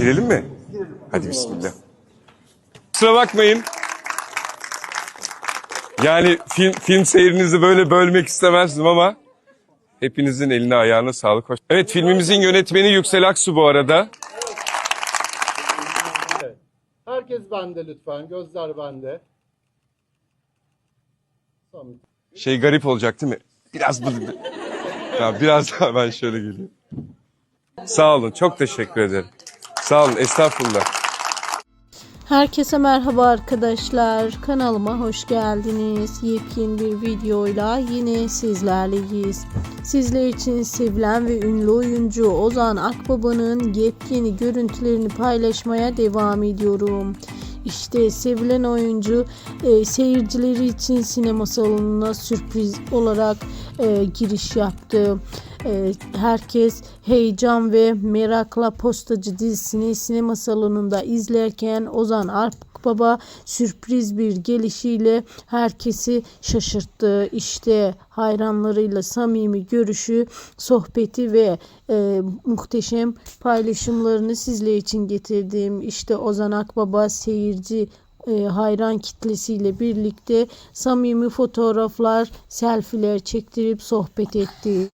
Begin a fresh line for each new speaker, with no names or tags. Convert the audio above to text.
Girelim mi? Hadi bismillah. Kusura bakmayın. Yani film, film seyrinizi böyle bölmek istemezdim ama hepinizin eline ayağına sağlık. Hoş- Evet filmimizin yönetmeni Yüksel Aksu bu arada.
Herkes bende lütfen. Gözler bende. Tamam.
Şey garip olacak değil mi? Biraz bu... Ya biraz daha ben şöyle geleyim. Sağ olun. Çok teşekkür ederim. Sağ olun. Estağfurullah.
Herkese merhaba arkadaşlar. Kanalıma hoş geldiniz. Yepyeni bir videoyla yine sizlerleyiz. Sizler için sevilen ve ünlü oyuncu Ozan Akbaba'nın yepyeni görüntülerini paylaşmaya devam ediyorum. İşte sevilen oyuncu e, seyircileri için sinema salonuna sürpriz olarak e, giriş yaptı. E, herkes heyecan ve merakla Postacı dizisini sinema salonunda izlerken Ozan Akbaba sürpriz bir gelişiyle herkesi şaşırttı. İşte hayranlarıyla samimi görüşü, sohbeti ve e, muhteşem paylaşımlarını sizler için getirdim. İşte Ozan Akbaba seyirci e, hayran kitlesiyle birlikte samimi fotoğraflar, selfiler çektirip sohbet etti.